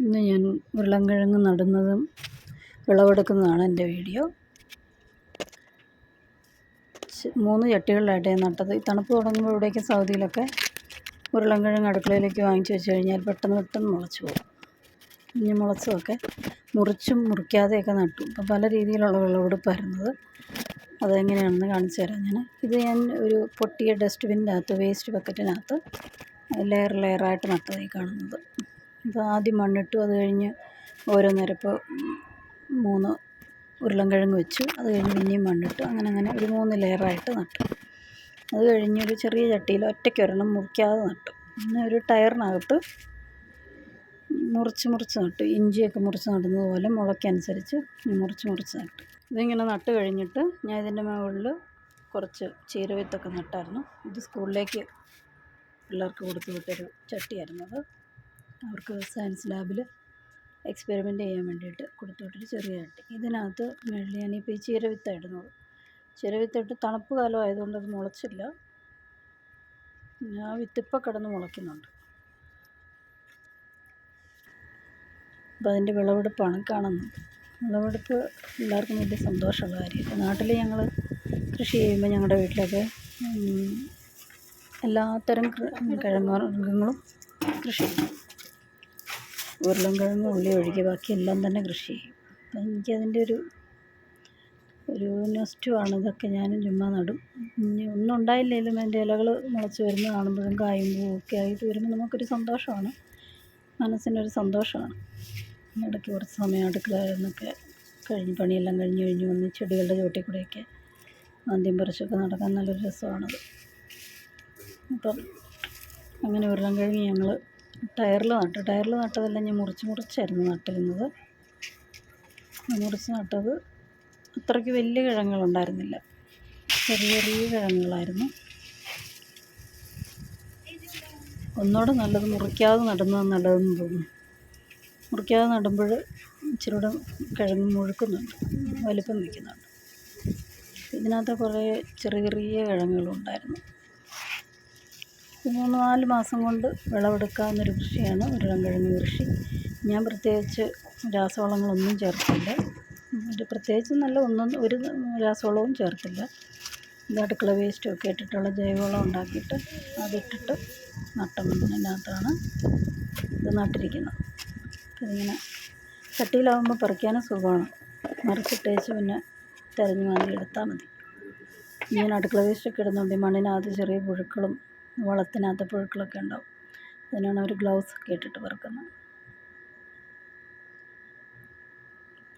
ഇന്ന് ഞാൻ ഉരുളൻകിഴങ്ങ് നടുന്നതും വിളവെടുക്കുന്നതാണ് എന്റെ വീഡിയോ. മൂന്ന് ചട്ടികളിലായിട്ട് ഞാൻ നട്ടത്. ഈ തണുപ്പ് തുടങ്ങുമ്പോൾ ഇവിടേക്ക് സൗദിയിലൊക്കെ ഉരുളൻകിഴങ്ങ് അടുക്കളയിലേക്ക് വാങ്ങിച്ചു വെച്ച് കഴിഞ്ഞാൽ പെട്ടെന്ന് പെട്ടെന്ന് മുളച്ചു പോകും. ഇനി മുളച്ചതൊക്കെ മുറിച്ചും മുറിക്കാതെയൊക്കെ നട്ടു. അപ്പോൾ പല രീതിയിലുള്ള വിളവെടുപ്പായിരുന്നത് അതെങ്ങനെയാണെന്ന് കാണിച്ചു തരാം ഞാൻ. ഇത് ഞാൻ ഒരു പൊട്ടിയ ഡസ്റ്റ്ബിന്റെ അകത്ത് വേസ്റ്റ് ബക്കറ്റിനകത്ത് ലെയർ ലെയറായിട്ട് നട്ടതായി കാണുന്നത്. അപ്പോൾ ആദ്യം മണ്ണിട്ടു അത് കഴിഞ്ഞ് ഓരോ നിരപ്പ് മൂന്ന് ഉരുളൻകിഴങ്ങ് വെച്ചു. അത് കഴിഞ്ഞ് പിന്നെയും മണ്ണിട്ടു. അങ്ങനെ അങ്ങനെ ഒരു മൂന്ന് ലെയറായിട്ട് നട്ടു. അത് കഴിഞ്ഞ് ഒരു ചെറിയ ചട്ടിയിൽ ഒറ്റയ്ക്ക് ഒരെണ്ണം മുറിക്കാതെ നട്ടു. പിന്നെ ഒരു ടയറിനകത്ത് മുറിച്ച് മുറിച്ച് നട്ടു. ഇഞ്ചിയൊക്കെ മുറിച്ച് നടുന്നത് പോലെ മുളയ്ക്കനുസരിച്ച് മുറിച്ച് മുറിച്ച് നട്ടു. ഇതിങ്ങനെ നട്ട് കഴിഞ്ഞിട്ട് ഞാൻ ഇതിന്റെ മുകളിൽ കുറച്ച് ചീരവിത്തൊക്കെ നട്ടായിരുന്നു. ഇത് സ്കൂളിലേക്ക് പിള്ളേർക്ക് കൊടുത്തു വിട്ടൊരു ചട്ടിയായിരുന്നു അത്. അവർക്ക് സയൻസ് ലാബിൽ എക്സ്പെരിമെന്റ് ചെയ്യാൻ വേണ്ടിയിട്ട് കൊടുത്തു വിട്ടൊരു ചെറിയ ചട്ടി. ഇതിനകത്ത് മേളിൽ ഞാനിപ്പോൾ ഈ ചീരവിത്തായിരുന്നത് ചീരവിത്തിട്ട് തണുപ്പ് കാലം ആയതുകൊണ്ട് അത് മുളച്ചില്ല. ഞാൻ വിത്തിപ്പോൾ കിടന്ന് മുളയ്ക്കുന്നുണ്ട്. അപ്പോൾ അതിന്റെ വിളവെടുപ്പാണ് കാണുന്നത്. വിളവെടുപ്പ് എല്ലാവർക്കും വലിയ സന്തോഷമുള്ള കാര്യമാണ് നാട്ടിൽ ഞങ്ങൾ കൃഷി ചെയ്യുമ്പോൾ ഞങ്ങളുടെ വീട്ടിലൊക്കെ എല്ലാത്തരം കിഴങ്ങുവർഗങ്ങളും വർഗങ്ങളും കൃഷി ചെയ്യും. ഉരുളൻകിഴങ്ങ് ഉള്ളി ഒഴികെ ബാക്കി എല്ലാം തന്നെ കൃഷി ചെയ്യും. അപ്പം എനിക്കതിന്റെ ഒരു ഒരു നെസ്റ്റുമാണ് ഇതൊക്കെ ഞാനും ചുമ്മാ നടും. ഇനി ഒന്നും ഉണ്ടായില്ലെങ്കിലും അതിന്റെ ഇലകൾ മുളച്ച് വരുന്ന കാണുമ്പോഴും കായും പൂവൊക്കെ ആയിട്ട് വരുമ്പോൾ നമുക്കൊരു സന്തോഷമാണ്. മനസ്സിനൊരു സന്തോഷമാണ്. ഇടയ്ക്ക് കുറച്ച് സമയം അടുക്കളയിൽ നിന്നൊക്കെ കഴിഞ്ഞ് പണിയെല്ലാം കഴിഞ്ഞ് കഴിഞ്ഞ് വന്ന് ചെടികളുടെ ചുവട്ടിൽ കൂടെയൊക്കെ ആദ്യം പറിച്ചൊക്കെ നടക്കാൻ നല്ലൊരു രസമാണത്. അപ്പം അങ്ങനെ ഉരുളൻകിഴങ്ങ് ഞങ്ങൾ ടയറിൽ നട്ടു ടയറിൽ നട്ടതെല്ലാം ഞാൻ മുറിച്ച് മുറിച്ചായിരുന്നു നട്ടിരുന്നത്. മുറിച്ച് നട്ടത് അത്രയ്ക്ക് വലിയ കിഴങ്ങുകളുണ്ടായിരുന്നില്ല. ചെറിയ ചെറിയ കിഴങ്ങുകളായിരുന്നു. ഒന്നുകൂടെ നല്ലത് മുറിക്കാതെ നടുന്നത് നല്ലതെന്ന് തോന്നുന്നു. മുറിക്കാതെ നടുമ്പോൾ ഇച്ചിരി കൂടെ കിഴങ്ങ് മുഴുക്കുന്നുണ്ട് വലിപ്പം വയ്ക്കുന്നുണ്ട്. ഇതിനകത്ത് കുറേ ചെറിയ ചെറിയ കിഴങ്ങുകളുണ്ടായിരുന്നു. മൂന്ന് നാല് മാസം കൊണ്ട് വിളവെടുക്കാവുന്നൊരു കൃഷിയാണ് ഉരുളൻകിഴങ്ങ് കൃഷി. ഞാൻ പ്രത്യേകിച്ച് രാസവളങ്ങളൊന്നും ചേർത്തില്ല. ഒരു പ്രത്യേകിച്ച് നല്ല ഒന്നും ഒരു രാസവളവും ചേർത്തില്ല. ഇത് അടുക്കള വേസ്റ്റും ഒക്കെ ഇട്ടിട്ടുള്ള ജൈവവളം ഉണ്ടാക്കിയിട്ട് അതിട്ടിട്ട് നട്ട. ഇത് നട്ടിരിക്കുന്നത്. ഇതിങ്ങനെ ചട്ടിയിലാവുമ്പോൾ പറിക്കാനും സുഖമാണ്. മറിച്ചിട്ടേച്ച് പിന്നെ തിരഞ്ഞ് വാങ്ങി എടുത്താൽ മതി. ഇങ്ങനെ അടുക്കള വേസ്റ്റൊക്കെ ഇടുന്നുണ്ട്. ഈ മണ്ണിനകത്ത് ചെറിയ പുഴുക്കളും വളത്തിനകത്ത് പുഴുക്കളൊക്കെ ഉണ്ടാവും. അതിനാണ് അവർ ഗ്ലൗസ് ഒക്കെ ഇട്ടിട്ട് പറക്കുന്നത്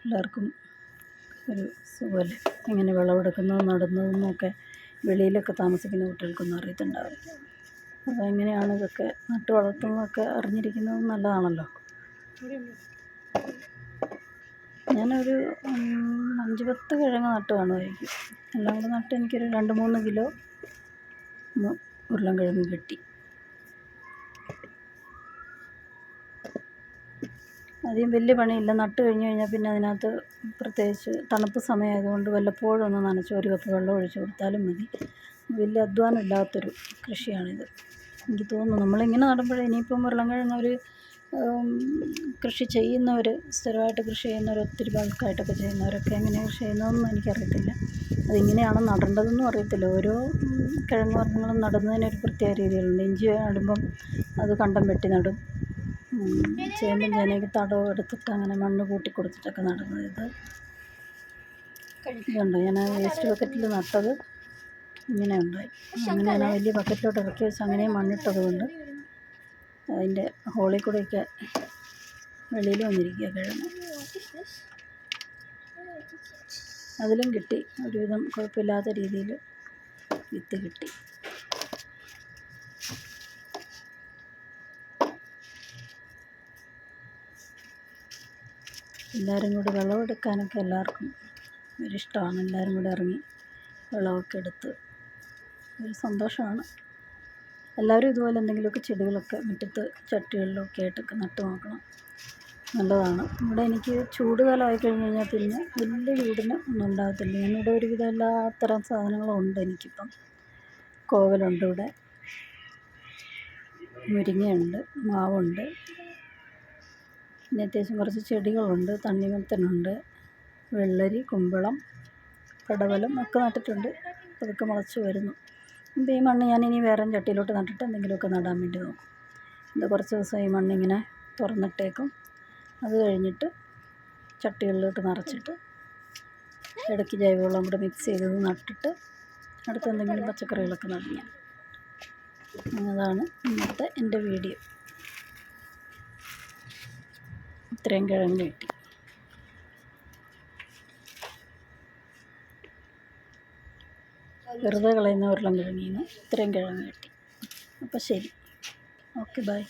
എല്ലാവർക്കും ഒരു സുഖമല്ലേ? ഇങ്ങനെ വിളവെടുക്കുന്നതും നടുന്നതും ഒക്കെ വെളിയിലൊക്കെ താമസിക്കുന്ന കുട്ടികൾക്കൊന്നും അറിയത്തുണ്ടാവില്ല അപ്പോൾ എങ്ങനെയാണ് ഇതൊക്കെ നട്ടു വളർത്തുന്നതൊക്കെ അറിഞ്ഞിരിക്കുന്നത് നല്ലതാണല്ലോ. ഞാനൊരു അഞ്ച് പത്ത് കിഴങ്ങ് നട്ട് കാണുമായിരിക്കും എല്ലാം കൂടെ നട്ട് എനിക്കൊരു രണ്ട് മൂന്ന് കിലോ ഉരുളൻകിഴങ്ങ് കിട്ടി. അധികം വലിയ പണിയില്ല. നട്ട് കഴിഞ്ഞ് കഴിഞ്ഞാൽ പിന്നെ അതിനകത്ത് പ്രത്യേകിച്ച് തണുപ്പ് സമയമായതുകൊണ്ട് വല്ലപ്പോഴും ഒന്ന് നനച്ച് ഒരു കപ്പ് വെള്ളം ഒഴിച്ച് കൊടുത്താലും മതി. വലിയ അധ്വാനം ഇല്ലാത്തൊരു കൃഷിയാണിത്. എനിക്ക് തോന്നുന്നു നമ്മളിങ്ങനെ നടുമ്പോഴേ ഇനിയിപ്പം ഉരുളൻകിഴങ്ങ് ഒരു കൃഷി ചെയ്യുന്നവർ സ്ഥിരമായിട്ട് കൃഷി ചെയ്യുന്നവർ ഒത്തിരി ബൾക്കായിട്ടൊക്കെ ചെയ്യുന്നവരൊക്കെ എങ്ങനെ കൃഷി ചെയ്യുന്നതെന്നും എനിക്കറിയത്തില്ല. അതിങ്ങനെയാണ് നടേണ്ടതെന്നും അറിയത്തില്ല. ഓരോ കിഴങ്ങ് വർഗങ്ങളും നടുന്നതിനൊരു പ്രത്യേക രീതികളുണ്ട് ഇഞ്ചി നടുമ്പം അത് കണ്ടം വെട്ടി നടും. ചേമ്പും ചേനയ്ക്ക് തടവും എടുത്തിട്ട് അങ്ങനെ മണ്ണ് കൂട്ടി കൊടുത്തിട്ടൊക്കെ നടുന്നത് ഇത്. ഇതുണ്ട്? ഞാൻ വേസ്റ്റ് ബക്കറ്റിൽ നട്ടത് ഇങ്ങനെ ഉണ്ടായി അങ്ങനെ ഞാൻ വലിയ ബക്കറ്റിലോട്ട് ഇറക്കി വെച്ച് അങ്ങനെ മണ്ണിട്ടത് കൊണ്ട് അതിന്റെ ഹോളിൽ കൂടെയൊക്കെ വെളിയിൽ വന്നിരിക്കുക കിഴങ്ങ്. അതിലും കിട്ടി. ഒരുവിധം കുഴപ്പമില്ലാത്ത രീതിയിൽ വിത്ത് കിട്ടി. എല്ലാവരും കൂടി വിളവെടുക്കാനൊക്കെ എല്ലാവർക്കും ഒരിഷ്ടമാണ്. എല്ലാവരും കൂടി ഇറങ്ങി വിളവൊക്കെ എടുത്ത്. ഒരു സന്തോഷമാണ്. എല്ലാവരും ഇതുപോലെ എന്തെങ്കിലുമൊക്കെ ചെടികളൊക്കെ മുറ്റത്ത് ചട്ടികളിലൊക്കെ ആയിട്ടൊക്കെ നട്ടു നോക്കണം. നല്ലതാണ്. ഇവിടെ എനിക്ക് ചൂട് കാലമായി കഴിഞ്ഞ് കഴിഞ്ഞാൽ പിന്നെ വലിയ ചൂടിന് ഒന്നും ഉണ്ടാകത്തില്ല. ഞാനിവിടെ ഒരുവിധം എല്ലാത്തരം സാധനങ്ങളും ഉണ്ട് എനിക്കിപ്പം. കോവലുണ്ട് ഇവിടെ. മുരിങ്ങയുണ്ട് മാവുണ്ട്. പിന്നെ അത്യാവശ്യം കുറച്ച് ചെടികളുണ്ട്. തണ്ണിമത്തനുണ്ട് വെള്ളരി കുമ്പളം പടവലം ഒക്കെ നട്ടിട്ടുണ്ട്. അതൊക്കെ മുളച്ച് വരുന്നു. അപ്പോൾ ഈ മണ്ണ് ഞാനിനി വേറെ ചട്ടിയിലോട്ട് നട്ടിട്ട് എന്തെങ്കിലുമൊക്കെ നടാൻ വേണ്ടി നോക്കും. ഇത് കുറച്ച് ദിവസം ഈ മണ്ണിങ്ങനെ തുറന്നിട്ടേക്കും. അത് കഴിഞ്ഞിട്ട് ചട്ടികളിലോട്ട് നിറച്ചിട്ട് ഇടയ്ക്ക് ജൈവവളം കൂടെ മിക്സ് ചെയ്തത് നട്ടിട്ട് അടുത്ത എന്തെങ്കിലും പച്ചക്കറികളൊക്കെ നടും ഞാൻ. അതാണ് ഇന്നത്തെ എന്റെ വീഡിയോ. ഇത്രയും കിഴങ്ങ് കിട്ടി. വെറുതെ കളയുന്ന ഉരുളൻ തുടങ്ങിയിരുന്നു ഇത്രയും കിഴങ്ങ് കിട്ടി. അപ്പോൾ ശരി. Okay bye.